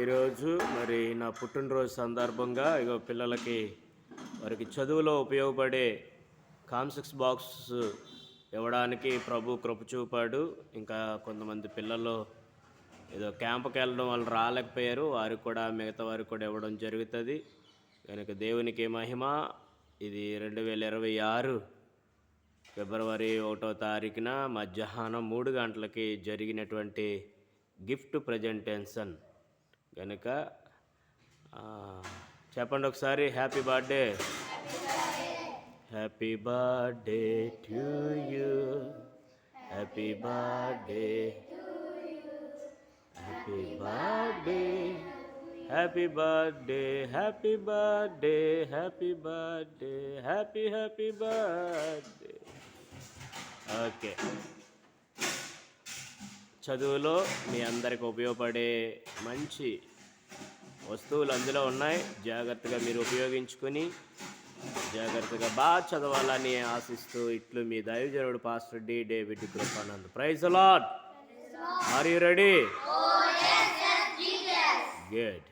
ఈరోజు మరి నా పుట్టినరోజు సందర్భంగా ఇగో పిల్లలకి వారికి చదువులో ఉపయోగపడే కాన్సెక్స్ బాక్స్ ఇవ్వడానికి ప్రభు కృప చూపాడు. ఇంకా కొంతమంది పిల్లలు ఏదో క్యాంప్కి వెళ్ళడం వాళ్ళు రాలేకపోయారు. వారికి కూడా మిగతా వారికి కూడా ఇవ్వడం జరుగుతుంది. కనుక దేవునికి మహిమ. ఇది రెండు వేల ఇరవై ఆరు ఫిబ్రవరి ఒకటో తారీఖున మధ్యాహ్నం మూడు గంటలకి జరిగినటువంటి గిఫ్ట్ ప్రజెంటేషన్. కనుక చెప్పండి ఒకసారి happy birthday. Happy birthday to you. Happy birthday. Happy birthday. Happy birthday. Happy birthday. Happy birthday. Happy happy birthday. Okay. చదువులో మీ అందరికి ఉపయోగపడే మంచి వస్తువులు అందులో ఉన్నాయి. జాగ్రత్తగా మీరు ఉపయోగించుకొని జాగ్రత్తగా బాగా చదవాలని ఆశిస్తూ ఇట్లు మీ దైవజనుడు pastor D. David Krupanand. Praise lord are you ready good